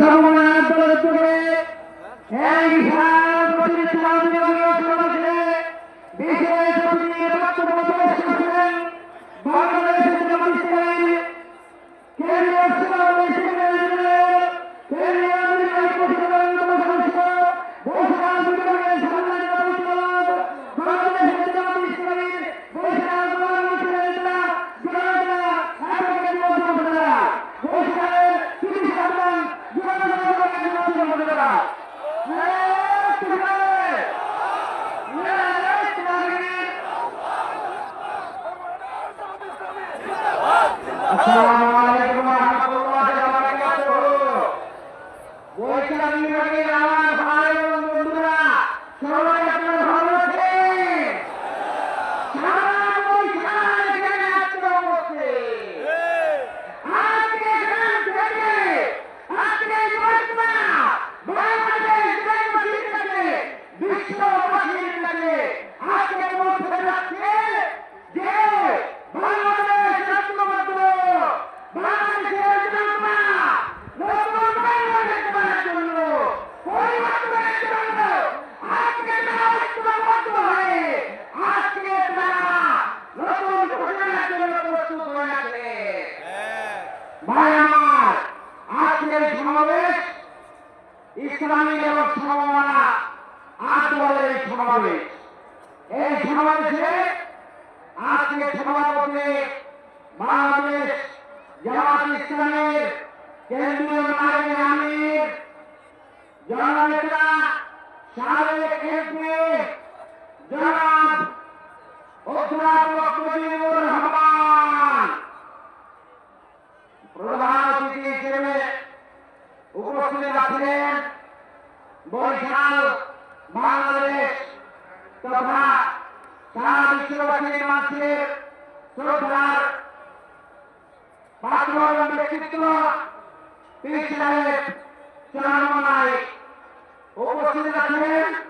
সমন্বয় দলের উদ্যোগে এই বিশাল বিভাগীয় বিশেষ বৈশাখ বিভাগের আমার ভাই বন্ধুরা সবাই আপনারা ভালো আছেন সারা বৈশাখ এখানে আজকে অবস্থিত আজকে এখান থেকে আজকে এই ঘটনা বাংলাদেশ দেশবাসীর কাছে বিশ্ববাসীর কাছে আজকে পৌঁছে যাচ্ছে যে বাংলাদেশ রাষ্ট্রবদ্ধ বাংলাদেশের জনতা নতুন বাংলাদেশ গড়ার জন্য পরিবর্তনের জন্য আজকে তারা ঐক্যবদ্ধ হয়ে আজকে তারা নতুন ঘোষণার জন্য প্রস্তুত হয়ে আছে ভাই আমার আজকের এই সমাবেশ ইসলামী এবং সমমনা আন্দোলনের এই সমাবেশ এই সমাবেশে আজকে সভাপতি বাংলাদেশ জামাত ইসলামের কেন্দ্রীয় নারী আমির, জননেতা সাবেক এমপি, জনাব বরিশাল বাংলাদেশ তথা সারা বিশ্ববাসীর মাঝে শ্রদ্ধার পাত্র ব্যক্তিত্ব উপস্থিত আছেন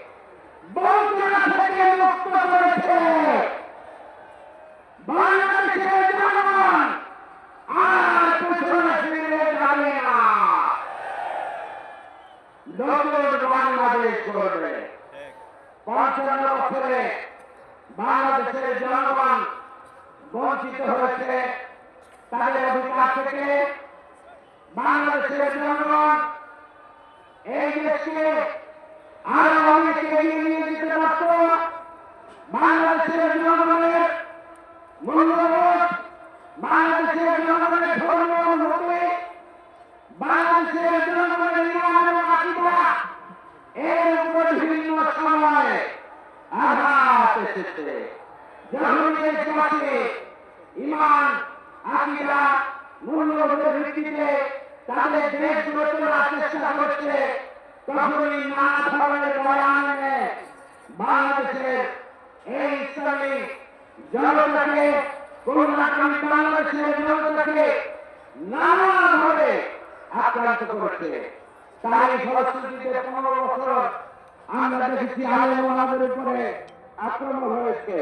মুক্ত করেছে বাংলাদেশের জনগণ আর পেছনে ফিরে যাবে না নতুন বাংলাদেশ করবে পঞ্চান্ন বছরে জনগণ বাংলাদেশের জনগণ, এই দেশকে আরও এসেছে যখন দেশবাসী ইমান আকিদা মূল্যবোধের ভিত্তিতে তাদের দেশ গড়ে তোলার চেষ্টা করছে। তখনই নানা ধরনের বয়ান বাংলাদেশের এই ইসলামী জনতাকে, করুণাকামী বাংলাদেশের জনতাকে নানাভাবে আক্রান্ত করছে। তাই ফলশ্রুতিতে পনেরো বছর আমরা দেখেছি আলেম ওনাদের উপরে আক্রমণ হয়েছে।